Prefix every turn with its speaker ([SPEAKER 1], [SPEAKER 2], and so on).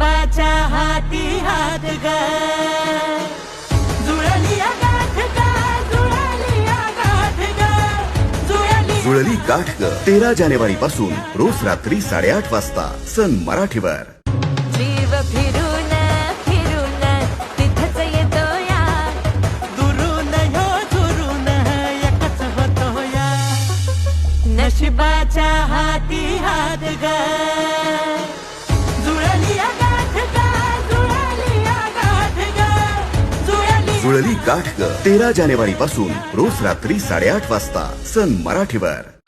[SPEAKER 1] गरीबाच्या हाती हात जुळली गाठ ग तेरा जानेवारी पासून रोज रात्री साडेआठ वाजता सन मराठीवर.
[SPEAKER 2] जीव फिरून फिरून तिथंच येतो
[SPEAKER 3] दुरून यो दुरून एकच होतो या.
[SPEAKER 2] नशिबाच्या हाती हात ग.
[SPEAKER 3] जुळली गाठ
[SPEAKER 1] तेरा जानेवारी पासून रोज रात्री साडेआठ वाजता सन मराठीवर.